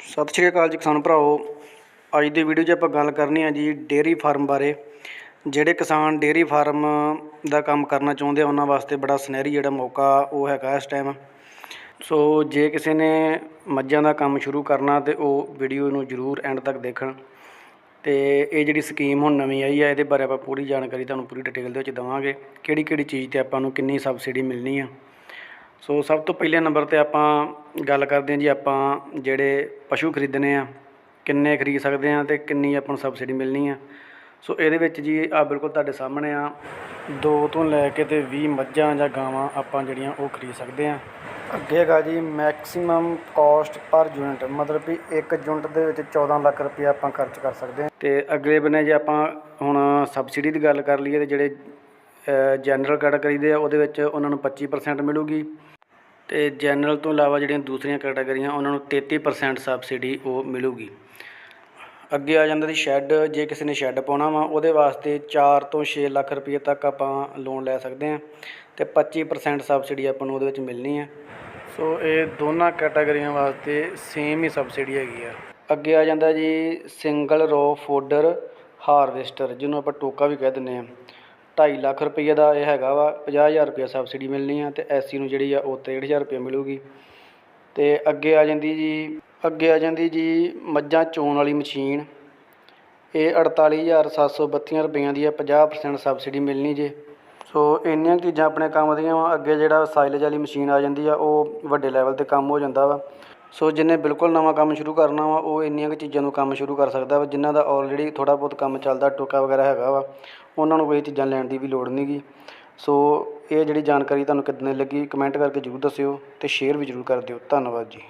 ਸਤਿ ਸ਼੍ਰੀ ਅਕਾਲ ਜੀ ਕਿਸਾਨ ਭਰਾਓ ਅੱਜ ਦੀ ਵੀਡੀਓ 'ਚ ਆਪਾਂ ਗੱਲ ਕਰਨੀ ਆ ਜੀ ਡੇਅਰੀ ਫਾਰਮ ਬਾਰੇ। ਜਿਹੜੇ ਕਿਸਾਨ ਡੇਅਰੀ ਫਾਰਮ ਦਾ ਕੰਮ ਕਰਨਾ ਚਾਹੁੰਦੇ ਆ, ਉਹਨਾਂ ਵਾਸਤੇ ਬੜਾ ਸੁਨਹਿਰੀ ਜਿਹੜਾ ਮੌਕਾ ਉਹ ਹੈਗਾ ਇਸ ਟਾਈਮ ਸੋ ਜੇ ਕਿਸੇ ਨੇ ਮੱਝਾਂ ਦਾ ਕੰਮ ਸ਼ੁਰੂ ਕਰਨਾ ਤੇ ਉਹ ਵੀਡੀਓ ਨੂੰ ਜ਼ਰੂਰ ਐਂਡ ਤੱਕ ਦੇਖਣ। ਤੇ ਇਹ ਜਿਹੜੀ ਸਕੀਮ ਹੁਣ ਨਵੀਂ ਆਈ ਹੈ ਇਹਦੇ ਬਾਰੇ ਆਪਾਂ ਪੂਰੀ ਜਾਣਕਾਰੀ ਤੁਹਾਨੂੰ ਪੂਰੀ ਡਿਟੇਲ ਦੇ ਵਿੱਚ ਦਵਾਂਗੇ। ਕਿਹੜੀ ਕਿਹੜੀ ਚੀਜ਼ ਤੇ ਆਪਾਂ ਨੂੰ ਕਿੰਨੀ ਸਬਸਿਡੀ ਮਿਲਣੀ ਆ। ਸੋ ਸਭ ਤੋਂ ਪਹਿਲੇ ਨੰਬਰ ਤੇ ਆਪਾਂ ਗੱਲ ਕਰਦੇ ਹਾਂ ਜੀ ਆਪਾਂ ਜਿਹੜੇ ਪਸ਼ੂ ਖਰੀਦਣੇ ਆ ਕਿੰਨੇ ਖਰੀਦ ਸਕਦੇ ਆ ਤੇ ਕਿੰਨੀ ਆਪਾਂ ਨੂੰ ਸਬਸਿਡੀ ਮਿਲਣੀ ਆ। ਸੋ ਇਹਦੇ ਵਿੱਚ ਜੀ ਆ ਬਿਲਕੁਲ ਤੁਹਾਡੇ ਸਾਹਮਣੇ ਆ। ਦੋ ਤੋਂ ਲੈ ਕੇ ਤੇ 20 ਮੱਝਾਂ ਜਾਂ ਗਾਵਾਂ ਆਪਾਂ ਜਿਹੜੀਆਂ ਉਹ ਖਰੀਦ ਸਕਦੇ ਆ। ਅੱਗੇ ਹੈਗਾ ਜੀ ਮੈਕਸਿਮਮ ਕਾਸਟ ਪਰ ਯੂਨਿਟ ਮਤਲਬ ਵੀ ਇੱਕ ਯੂਨਿਟ ਦੇ ਵਿੱਚ 14 ਲੱਖ ਰੁਪਏ ਆਪਾਂ ਖਰਚ ਕਰ ਸਕਦੇ ਹਾਂ ਤੇ ਅਗਲੇ ਬੰਨੇ ਜੇ ਆਪਾਂ ਹੁਣ ਸਬਸਿਡੀ ਦੀ ਗੱਲ ਕਰ ਲਈਏ ਤੇ ਜਿਹੜੇ ਜਨਰਲ ਕੈਟਾਗਰੀ ਦੇ ਆ, ਉਹਦੇ ਵਿੱਚ ਉਹਨਾਂ ਨੂੰ 25% ਮਿਲੂਗੀ ਅਤੇ ਜਨਰਲ ਤੋਂ ਇਲਾਵਾ ਜਿਹੜੀਆਂ ਦੂਸਰੀਆਂ ਕੈਟਾਗਰੀਆਂ ਉਹਨਾਂ ਨੂੰ 33% ਸਬਸਿਡੀ ਉਹ ਮਿਲੂਗੀ। ਅੱਗੇ ਆ ਜਾਂਦਾ ਜੀ ਸ਼ੈੱਡ ਜੇ ਕਿਸੇ ਨੇ ਸ਼ੈੱਡ ਪਾਉਣਾ ਵਾ, ਉਹਦੇ ਵਾਸਤੇ 4 ਤੋਂ 6 ਲੱਖ ਰੁਪਏ ਤੱਕ ਆਪਾਂ ਲੋਨ ਲੈ ਸਕਦੇ ਹਾਂ ਤੇ 25% ਸਬਸਿਡੀ ਆਪਾਂ ਨੂੰ ਉਹਦੇ ਵਿੱਚ ਮਿਲਣੀ ਹੈ ਸੋ ਇਹ ਦੋਨਾਂ ਕੈਟਾਗਰੀਆਂ ਵਾਸਤੇ ਸੇਮ ਹੀ ਸਬਸਿਡੀ ਹੈਗੀ ਆ। ਅੱਗੇ ਆ ਜਾਂਦਾ ਜੀ ਸਿੰਗਲ ਰੋ ਫੋਡਰ ਹਾਰਵੈਸਟਰ ਜਿਹਨੂੰ ਆਪਾਂ ਟੋਕਾ ਵੀ ਕਹਿ ਦਿੰਦੇ ਆ। ਢਾਈ ਲੱਖ ਰੁਪਈਏ ਦਾ ਇਹ ਹੈਗਾ ਵਾ 50000 ਰੁਪਏ ਸਬਸਿਡੀ ਮਿਲਣੀ ਆ ਤੇ ਐਸਸੀ ਨੂੰ ਜਿਹੜੀ ਆ ਉਹ 63000 ਰੁਪਏ ਮਿਲੂਗੀ। ਅਤੇ ਅੱਗੇ ਆ ਜਾਂਦੀ ਜੀ, ਅੱਗੇ ਆ ਜਾਂਦੀ ਜੀ ਮੱਝਾਂ ਚੋਣ ਵਾਲੀ ਮਸ਼ੀਨ। ਇਹ 48732 ਰੁਪਈਆਂ ਦੀ ਆ 50% ਸਬਸਿਡੀ ਮਿਲਣੀ ਜੇ। ਸੋ ਇੰਨੀਆਂ ਚੀਜ਼ਾਂ ਆਪਣੇ ਕੰਮ ਦੀਆਂ ਵਾ, ਅੱਗੇ ਜਿਹੜਾ ਸਾਈਲਜ ਵਾਲੀ ਮਸ਼ੀਨ ਆ ਜਾਂਦੀ ਆ, ਉਹ ਵੱਡੇ ਲੈਵਲ ਤੇ ਕੰਮ ਹੋ ਜਾਂਦਾ ਵਾ। ਸੋ ਜਿਹਨੇ ਬਿਲਕੁਲ ਨਵਾਂ ਕੰਮ ਸ਼ੁਰੂ ਕਰਨਾ ਵਾ, ਉਹ ਇੰਨੀਆਂ ਕੁ ਚੀਜ਼ਾਂ ਨੂੰ ਕੰਮ ਸ਼ੁਰੂ ਕਰ ਸਕਦਾ ਵਾ, ਜਿਨ੍ਹਾਂ ਦਾ ਆਲਰੇਡੀ ਥੋੜ੍ਹਾ ਬਹੁਤ ਕੰਮ ਚੱਲਦਾ, ਟੋਕਾ ਵਗੈਰਾ ਹੈਗਾ ਵਾ, ਉਹਨਾਂ ਨੂੰ ਕੋਈ ਚੀਜ਼ਾਂ ਲੈਣ ਦੀ ਵੀ ਲੋੜ ਨਹੀਂ ਨਹੀਂਗੀ ਸੋ ਇਹ ਜਿਹੜੀ ਜਾਣਕਾਰੀ ਤੁਹਾਨੂੰ ਕਿੱਦਾਂ ਦੀ ਲੱਗੀ ਕਮੈਂਟ ਕਰਕੇ ਜ਼ਰੂਰ ਦੱਸਿਓ ਅਤੇ ਸ਼ੇਅਰ ਵੀ ਜ਼ਰੂਰ ਕਰ ਦਿਓ। ਧੰਨਵਾਦ ਜੀ।